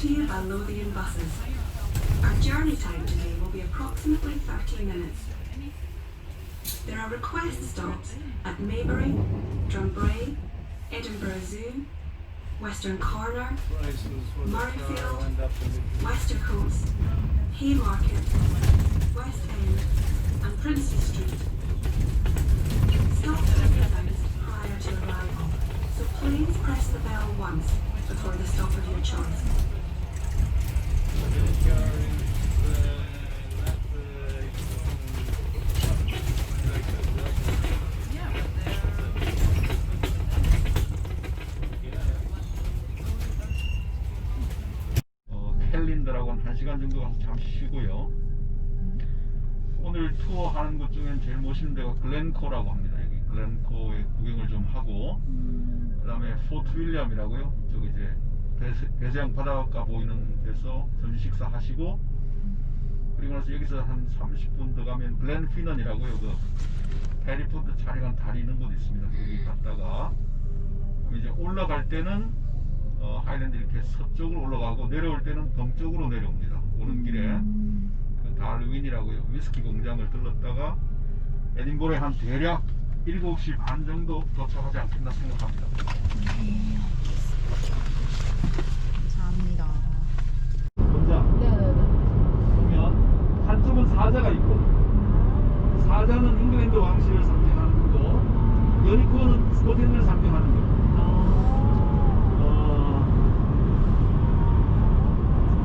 To you by Lothian Buses. Our journey time today will be approximately 30 minutes. There are request stops at Maybury, Drumbray, Edinburgh Zoo, Western Corner, Murrayfield, Westercoast, Haymarket, West End, and Princes Street. Stops are announced prior to arrival, so please press the bell once before the stop of your choice. 오늘 투어 하는 것 중엔 제일 멋있는 데가 글렌코라고 합니다. 여기 글렌코에 구경을 좀 하고, 그 다음에 포트 윌리엄이라고요. 저기 이제 대세, 대서양 바닷가 보이는 데서 점심 식사 하시고, 그리고 나서 여기서 한 30분 더 가면 글렌 피넌이라고요. 그 해리포터 촬영한 다리 있는 곳 있습니다. 거기 갔다가, 이제 올라갈 때는 어, 하이랜드 이렇게 서쪽으로 올라가고 내려올 때는 동쪽으로 내려옵니다. 오는 길에 그 달윈이라고요. 위스키 공장을 들렀다가 에딘버러에 한 대략 7시 반 정도 도착하지 않겠나 생각합니다. 감사합니다. 네네네. 보면 한쪽은 사자가 있고 사자는 잉글랜드 왕실을 상징하는 거고 연이코는 스코틀랜드를 상징하는 거예요. 어,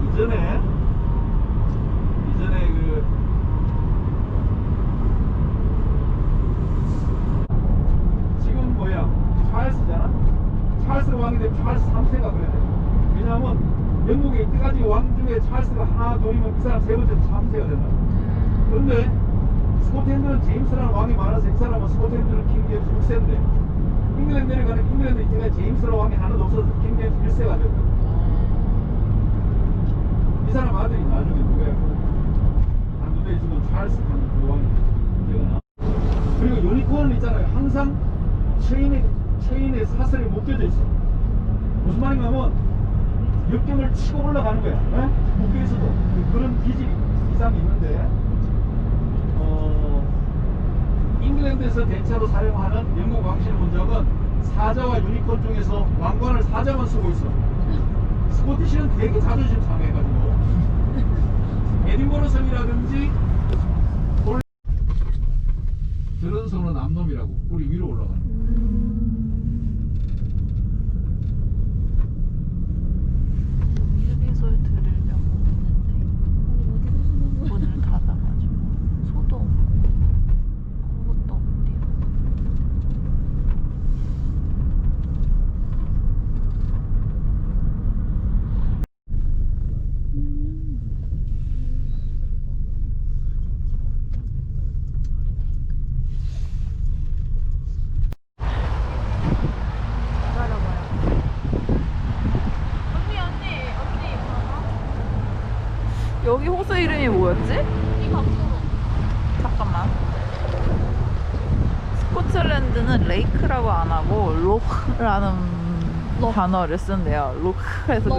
이전에 이전에 그 지금 뭐야 찰스잖아 찰스 왕이 되면 찰스 3세가 그래야 돼 왜냐하면 영국에 이때까지 왕 중에 찰스가 하나 둘이면 이 사람 세 번째 3세가 된다 그런데 스코틀랜드는 제임스라는 왕이 많아서 이 사람은 스코틀랜드는 킹 제임스 6세인데 잉글랜드에 가는 잉글랜드 이때가 제임스라는 왕이 하나도 없어서 킹 제임스 1세가 됐다 이 사람 아들이 나중에 누구야? 하는 그 왕이 기억나? 그리고 유니콘은 있잖아요. 항상 체인에 체인에 사슬이 묶여져 있어. 무슨 말인가면 역경을 치고 올라가는 거야. 에? 묶여 있어도 그런 기질이 이상이 있는데 어, 잉글랜드에서 대체로 사용하는 영국 왕실 문장은 사자와 유니콘 중에서 왕관을 사자만 쓰고 있어. 스코티시는 되게 자존심 상해가지고 에딘버러 성이라든지 볼 암놈이라고 뿌리 위로 올라가는 거. 휴게소에 들으려고 했는데 문을 닫아가지고 소도 없고 아무것도 없대요. 기다려봐요. 언니 언니 언니 여기 호수 이름이 뭐였지? 이 각도로 잠깐만 스코틀랜드는 레이크라고 안 하고 로크라는 단어를 쓴대요 로크에서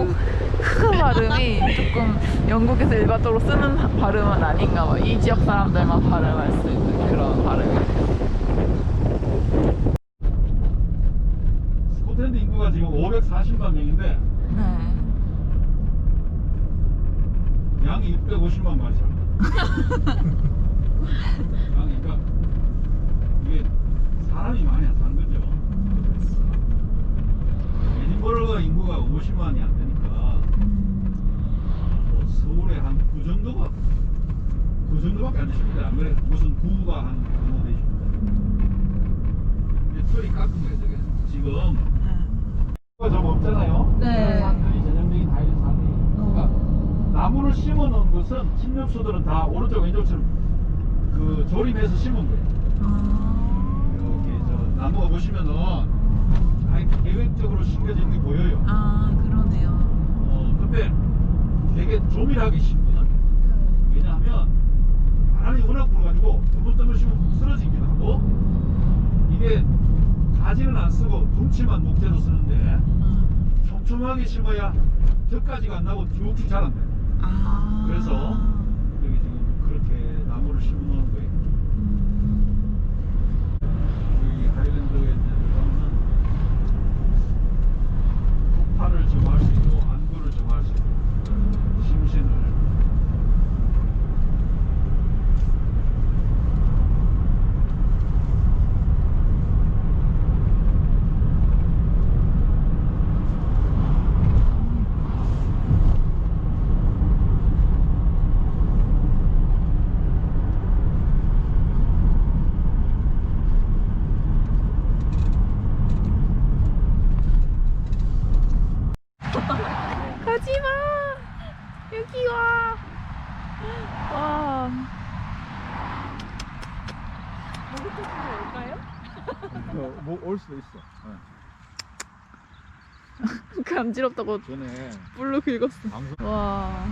그크 발음이 조금 영국에서 일반적으로 쓰는 발음은 아닌가 봐. 이 지역 사람들만 발음할 수 있는 그런 발음이에요 스코틀랜드 인구가 지금 540만 명인데 네. 양이 650만 마리 삽니다. 양이 그러니까 이게 사람이 많이 안 사는 거죠. 에딘버러가 인구가 50만이 안 되니까 뭐 서울에 한 그 정도가 그 정도밖에 안 되십니다. 안 그래 무슨 구가 한 정도 되십니다. 이제 털이 깎은 거예요, 저게. 지금 가좀 없잖아요. 네. 산들이 전형적인 다이른 산들이. 그러니까 나무를 심어 놓은 것은 침엽수들은 다 오른쪽 왼쪽처럼 그 조림해서 심은 거예요. 이렇게 저 나무가 보시면은 아예 계획적으로 심겨져 있는 게 보여요. 아 그러네요. 어 근데 되게 조밀하게 심거든. 왜냐하면 바람이 워낙 불어가지고 뜨문뜨문 심으면 쓰러지기도 하고 이게 가지는 안 쓰고 둥치만 목재로 쓰는데 음. 총 촘촘하게 심어야 젖까지가 안 나고 쭉쭉 자란대. 아. 그래서 여기 지금 그렇게 나무를 심어놓은 거예요. 여기 하이랜드에 이제 들어가면 폭발을 정할 수 있고 안구를 정할 수 있고 심신을 가지 마. 여기 와. 와. 뭐 올 수도 있어. 감지럽다고 전에 뿔로 긁었어. 방송 와.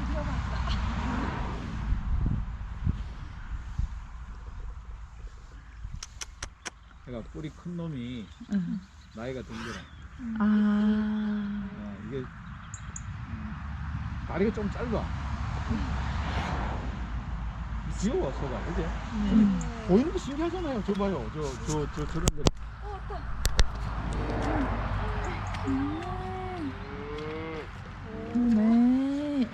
내가 뿌리 큰 놈이 응. 나이가 든 거라. 아. 어, 이게 음, 다리가 좀 짧아. 귀여워 소가 그지? 음. 보이는 게 신기하잖아요. 저 봐요. 저 저 저 저런 거. 네.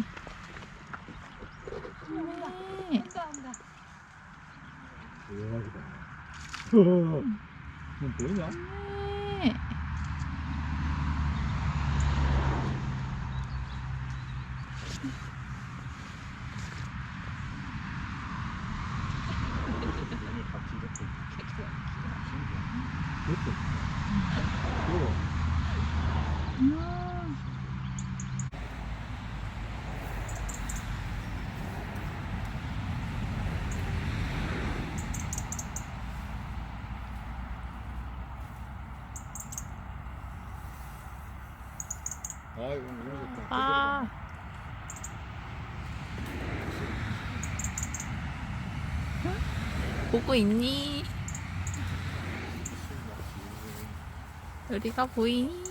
네. 대박이다. 너 보이냐? 네. 같이 이렇게. 그것도. 귀여워. 음. 아 이거 너무 좋다. 아. 보고 있니? 우리가 보이니?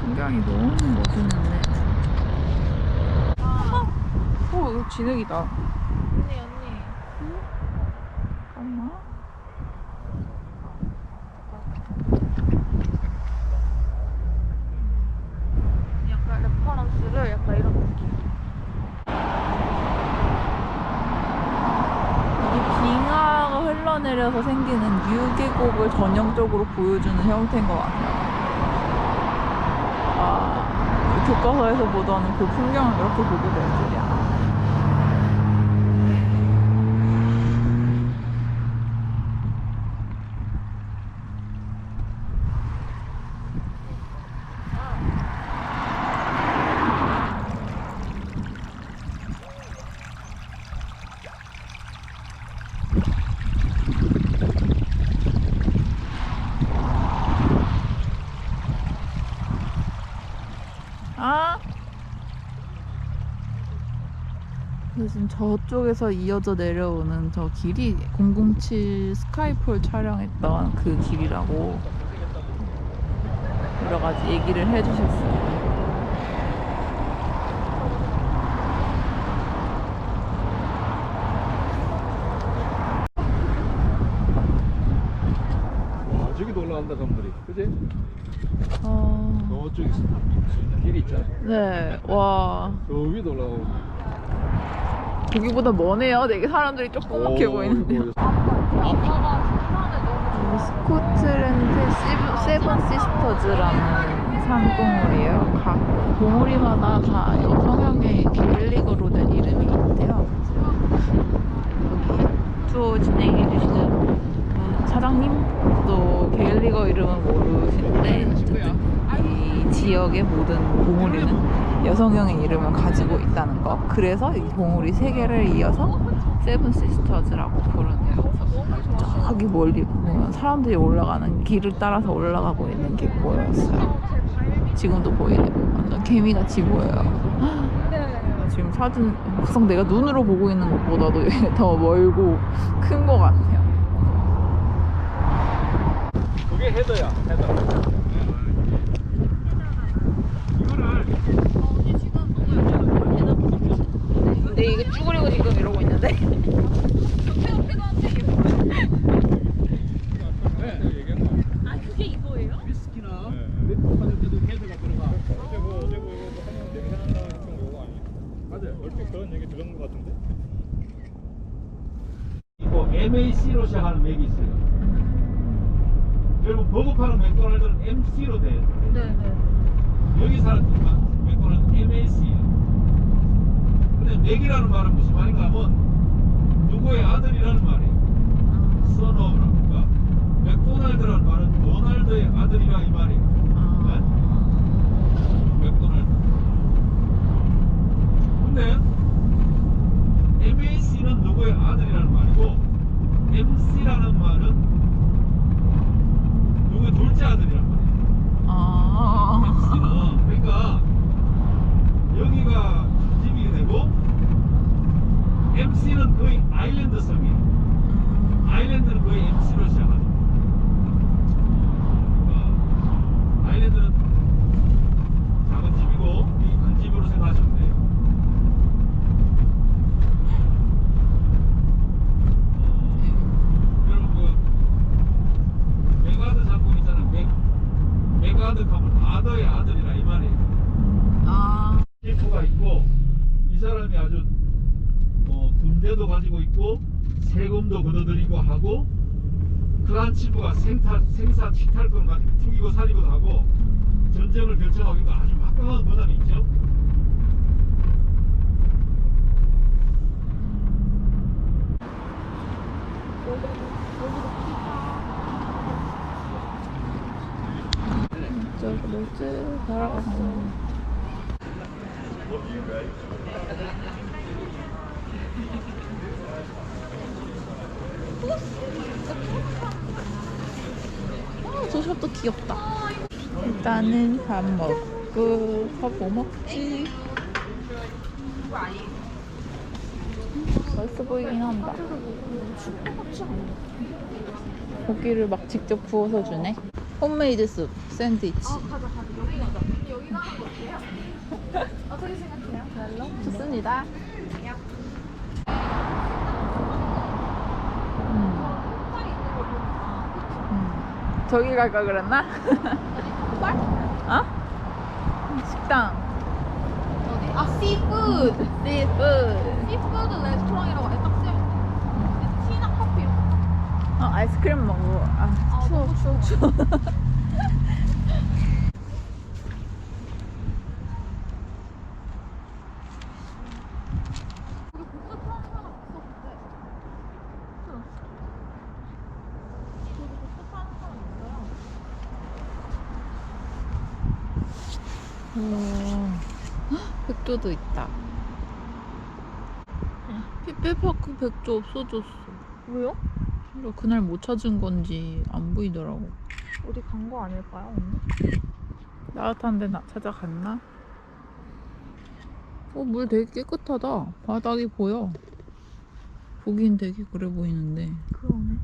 풍경이 너무 멋있는데. 어, 이거 진흙이다. 언니 언니 잠깐만. 약간 레퍼런스를 약간 이런 느낌 이게 빙하가 흘러내려서 생기는 유계곡을 전형적으로 보여주는 형태인 것 같아요. 아, 교과서에서 보던 그 풍경을 이렇게 보게 될 줄이야. 지금 저쪽에서 이어져 내려오는 저 길이 007 스카이폴 촬영했던 그 길이라고 여러 가지 얘기를 해주셨어요. 와 저기도 올라간다 사람들이. 그지? 어... 저쪽에 길이 있잖아. 네, 와. 저 위도 올라가고. 보기보다 머네요. 되게 사람들이 조그맣게 보이는데. 스코틀랜드 시브- 세븐 시스터즈라는 동물이에요. 각 동물이마다 다 여성형의 게일릭어로 된 이름이 있대요. 여기 투어 진행해 주시는 그 사장님도 게일릭어 이름은 모르시는데 이 지역의 모든 봉우리는 여성형의 이름을 가지고 있다는 거. 그래서 이 봉우리 세 개를 이어서 세븐 시스터즈라고 부르네요. 저기 멀리 보면 사람들이 올라가는 길을 따라서 올라가고 있는 게 보였어요. 지금도 보이네요. 완전 개미같이 보여요. 지금 사진 막상 내가 눈으로 보고 있는 것보다도 더 멀고 큰 것 같아요. 그게 헤더야 헤더 이거를 근데 이게 쭈그리고 지금 이러고 있는데 아 그게 이거예요? 위스키나 맥주 받을 때도 헤드가 들어가 어제 뭐 어제 뭐 이거 뭐 하면 얘기 하나 했던 거가 아니에요? 맞아요 얼핏 그런 얘기 들은 것 같은데. 이거 MAC로 시작하는 맥이 있어요 여러분 버거파는 맥도날드는 MC로 돼요 네네. 여기 사는 맥도날드 MAC예요 근데 맥이라는 말은 무슨 말인가 하면 누구의 아들이라는 말이에요. son of라고 그러니까 맥도날드라는 말은 도널드의 아들이라 이 말이에요 네? 맥도날드 근데 MAC는 누구의 아들이라는 말이고 MC라는 말은 누구의 둘째 아들이란 말이에요 아 MC는 그러니까 여기가 집이 되고 MC는 거의 아일랜드 성이에요 아일랜드는 거의 MC로 시작하죠 그러니까 아일랜드는 작은 집이고 이 큰 집으로 생각하시면 돼요 어, 여러분 그 메가드 장군 있잖아요 메, 메가드 하면 아더의 아들이라 이 말이에요 아. 캠프가 있고 이 사람이 아주 어, 군대도 가지고 있고 세금도 걷어들이고 하고 클란 치부가 생타, 생사 치탈권을 가지고 죽이고 살리고도 하고 결정하고 있고 아주 막강한 권한이 있죠 저기 뭐지? 살아가는 아, 저 샵도 귀엽다. 일단은 밥 먹고 밥 뭐 먹지? 맛있어 보이긴 한다. 고기를 막 직접 구워서 주네. 홈메이드 숲 샌드위치. 어떻게 생각해요? 별로? 좋습니다. 음. 음. 저기 갈까 그랬나? 어? 식당. 어디? 아 씨푸드. 씨푸드. 씨푸드 레스토랑이라고 아예 딱 쓰여. 티나 커피 이런 거. 어, 아이스크림 먹어. 아, 아, 추워, 너무 추워, 추워. 여기 공주 타는 사람 있었는데. 저기 공주 타는 사람 있어요. 오, 헉, 백조도 있다. 피페파크 백조 없어졌어. 왜요? 나 그날 못 찾은 건지 안 보이더라고. 어디 간 거 아닐까요, 언니? 따뜻한 데 나 찾아갔나? 어, 물 되게 깨끗하다. 바닥이 보여. 보긴 되게 그래 보이는데. 그러네.